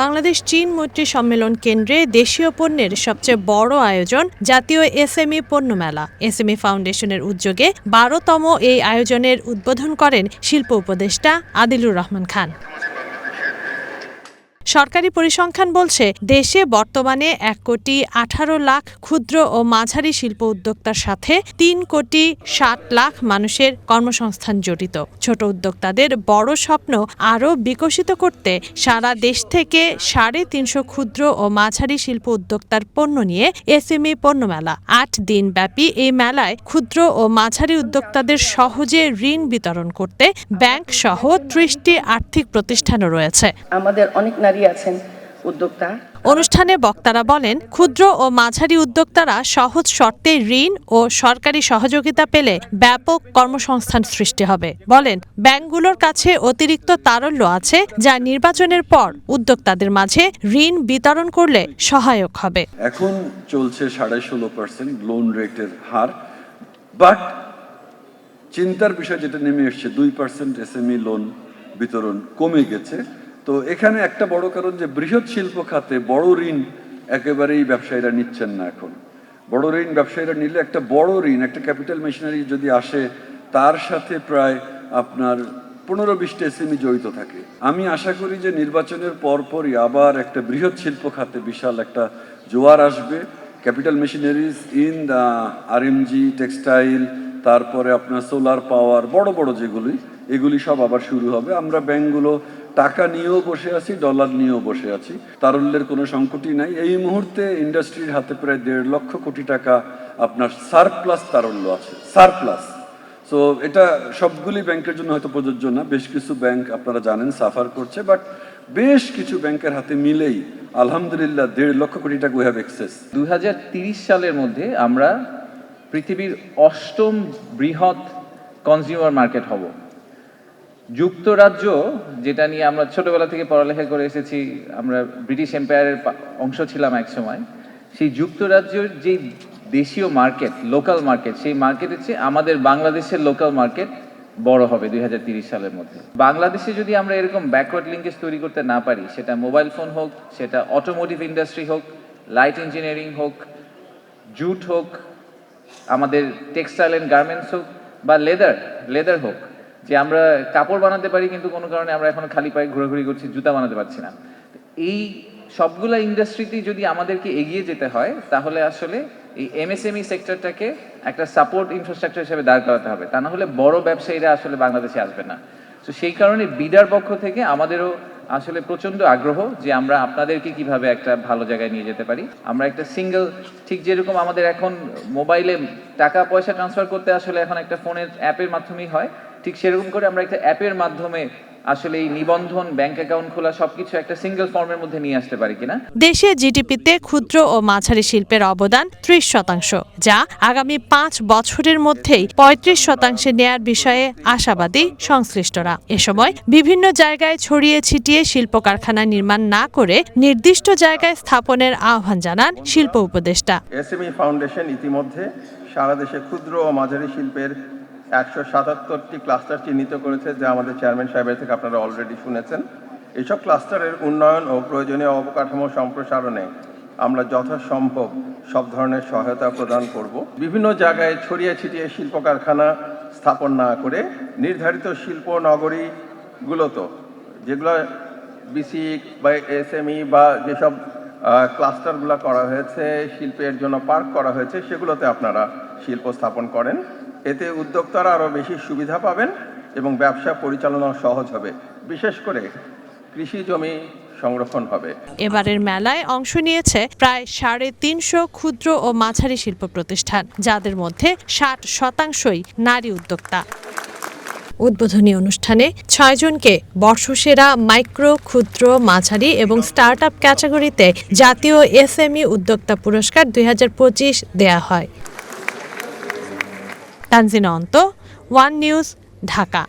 বাংলাদেশ চীন মৈত্রী সম্মেলন কেন্দ্রে দেশীয় পণ্যের সবচেয়ে বড় আয়োজন জাতীয় এসএমই পণ্য মেলা। এসএমই ফাউন্ডেশনের উদ্যোগে বারোতম এই আয়োজনের উদ্বোধন করেন শিল্প উপদেষ্টা আদিলুর রহমান খান। সরকারি পরিসংখ্যান বলছে, দেশে বর্তমানে এক কোটি আঠারো লাখ ক্ষুদ্র ও মাঝারি শিল্প উদ্যোক্তার সাথে তিন কোটি ষাট লাখ মানুষের কর্মসংস্থান জড়িত। ছোট উদ্যোক্তাদের বড় স্বপ্ন আরও বিকশিত করতে সারা দেশ থেকে সাড়ে তিনশো ক্ষুদ্র ও মাঝারি শিল্প উদ্যোক্তার পণ্য নিয়ে এসএমই পণ্য মেলা আট দিন ব্যাপী এই মেলায় ক্ষুদ্র ও মাঝারি উদ্যোক্তাদের সহজে ঋণ বিতরণ করতে ব্যাংক সহ ত্রিশটি আর্থিক প্রতিষ্ঠানও রয়েছে। আমাদের অনেক নারী আছেন উদ্যোক্তা। অনুষ্ঠানে বক্তারা বলেন ক্ষুদ্র ও মাঝারি উদ্যোক্তারা সহজ শর্তে ঋণ ও সরকারি সহযোগিতা পেলে ব্যাপক কর্মসংস্থান সৃষ্টি হবে। বলেন ব্যাংকগুলোর কাছে অতিরিক্ত তারল্য আছে যা নির্বাচনের পর উদ্যোক্তাদের মাঝে ঋণ বিতরণ করলে সহায়ক হবে। এখন চলছে সাড়ে ষোলো পার্সেন্ট লোন রেটের হার বাট চিন্তার বিষয় যেটা নেমে এসছে দুই পার্সেন্ট এসএমই লোন বিতরণ কমে গেছে। তো এখানে একটা বড় কারণ যে বৃহৎ শিল্প খাতে বড় ঋণ একেবারেই ব্যবসায়ীরা নিচ্ছেন না এখন। বড় ঋণ ব্যবসায়ীরা নিলে একটা বড় ঋণ, একটা ক্যাপিটাল মেশিনারি যদি আসে, তার সাথে প্রায় আপনার পনেরো বিশটা এসএমই জড়িত থাকে। আমি আশা করি যে নির্বাচনের পরপরই আবার একটা বৃহৎ শিল্প খাতে বিশাল একটা জোয়ার আসবে। Capital machineries in the RMG, textile, তারপরে আপনার সোলার পাওয়ার, বড় বড় যেগুলি, এগুলি সব আবার শুরু হবে। আমরা ব্যাংকগুলো টাকা নিয়েও বসে আছি, ডলার নিয়েও বসে আছি, তারল্যের কোনো সংকটই নাই। এই মুহূর্তে ইন্ডাস্ট্রির হাতে প্রায় দেড় লক্ষ কোটি টাকা আপনার সারপ্লাস তারল্য আছে, সারপ্লাস। সো এটা সবগুলি ব্যাংকের জন্য হয়তো প্রযোজ্য না, বেশ কিছু ব্যাংক আপনারা জানেন, সাফার করছে বাট বেশ কিছু ব্যাংকের হাতে মিলেই আলহামদুলিল্লাহ দেড় লক্ষ কোটি টাকা উই হ্যাভ এক্সেস দুই সালের মধ্যে আমরা পৃথিবীর অষ্টম বৃহৎ কনজিউমার মার্কেট হব। যুক্তরাজ্য, যেটা নিয়ে আমরা ছোটবেলা থেকে পড়ালেখা করে এসেছি, আমরা ব্রিটিশ এম্পায়ারের অংশ ছিলাম এক সময়, সেই যুক্তরাজ্যের যে দেশীয় মার্কেট, লোকাল মার্কেট, সেই মার্কেটের চেয়ে আমাদের বাংলাদেশের লোকাল মার্কেট বড় হবে দুই সালের মধ্যে। বাংলাদেশে যদি আমরা এরকম ব্যাকওয়ার্ড লিঙ্কেজ তৈরি করতে না পারি, সেটা মোবাইল ফোন হোক, সেটা অটোমোটিভ ইন্ডাস্ট্রি হোক লাইট ইঞ্জিনিয়ারিং হোক জুট হোক, আমাদের টেক্সটাইল অ্যান্ড গার্মেন্টস হোক, বা লেদার লেদার হোক যে আমরা কাপড় বানাতে পারি, কিন্তু কোনো কারণে আমরা এখন খালি পায়ে ঘোরাঘুরি করছি, জুতা বানাতে পারছি না। এই সবগুলা ইন্ডাস্ট্রিতে যদি আমাদেরকে এগিয়ে যেতে হয়, তাহলে আসলে এই এমএসএমই সেক্টরটাকে একটা সাপোর্ট ইনফ্রাস্ট্রাকচার হিসেবে দাঁড় করাতে হবে। তা না হলে বড় ব্যবসায়ীরা আসলে বাংলাদেশে আসবে না। তো সেই কারণে বিডার পক্ষ থেকে আমাদেরও আসলে প্রচণ্ড আগ্রহ যে আমরা আপনাদেরকে কীভাবে একটা ভালো জায়গায় নিয়ে যেতে পারি। আমরা একটা সিঙ্গেল ঠিক যেরকম আমাদের এখন মোবাইলে টাকা পয়সা ট্রান্সফার করতে আসলে এখন একটা ফোনের অ্যাপের মাধ্যমেই হয়। ঠিক সেরকম করে আমরা একটা অ্যাপের মাধ্যমে আসলে এই নিবন্ধন ব্যাংক অ্যাকাউন্ট খোলা সবকিছু একটা সিঙ্গেল ফর্মের মধ্যে নিয়ে আসতে পারি কিনা? দেশে জিডিপিতে ক্ষুদ্র ও মাঝারি শিল্পের অবদান ত্রিশ শতাংশ যা আগামী পাঁচ বছরের মধ্যেই পঁয়ত্রিশ শতাংশে নেয়ার বিষয়ে আশাবাদী সংশ্লিষ্টরা। এ সময় বিভিন্ন জায়গায় ছড়িয়ে ছিটিয়ে শিল্প কারখানা নির্মাণ না করে নির্দিষ্ট জায়গায় স্থাপনের আহ্বান জানান শিল্প উপদেষ্টা। এসএমই ফাউন্ডেশন ইতিমধ্যে সারা দেশে ক্ষুদ্র ও মাঝারি শিল্পের একশো সাতাত্তরটি ক্লাস্টার চিহ্নিত করেছে, যা আমাদের চেয়ারম্যান সাহেবের থেকে আপনারা অলরেডি শুনেছেন। এইসব ক্লাস্টারের উন্নয়ন ও প্রয়োজনীয় অবকাঠামো সম্প্রসারণে আমরা যথাসম্ভব সব ধরনের সহায়তা প্রদান করব। বিভিন্ন জায়গায় ছড়িয়ে ছিটিয়ে শিল্প কারখানা স্থাপন না করে নির্ধারিত শিল্প নগরীগুলোতে, যেগুলো বিসিক বা এসএমই বা যেসব ক্লাস্টারগুলো করা হয়েছে, শিল্পের জন্য পার্ক করা হয়েছে, সেগুলোতে আপনারা শিল্প স্থাপন করেন। এতে উদ্যোক্তারা আরও বেশি সুবিধা পাবেন এবং ব্যবসা পরিচালনা সহজ হবে। বিশেষ করে কৃষি জমি সংরক্ষণ হবে। এবারের মেলায় অংশ নিয়েছে প্রায় সাড়ে তিনশো ক্ষুদ্র ও মাঝারি শিল্প প্রতিষ্ঠান, যাদের মধ্যে ষাট শতাংশই নারী উদ্যোক্তা। উদ্বোধনী অনুষ্ঠানে ছয়জনকে বর্ষসেরা মাইক্রো, ক্ষুদ্র, মাঝারি এবং স্টার্ট আপ ক্যাটাগরিতে জাতীয় এসএমই উদ্যোক্তা পুরস্কার দু হাজার পঁচিশ দেয়া হয়। তানজিনা অন্ত ওয়ান নিউজ ঢাকা।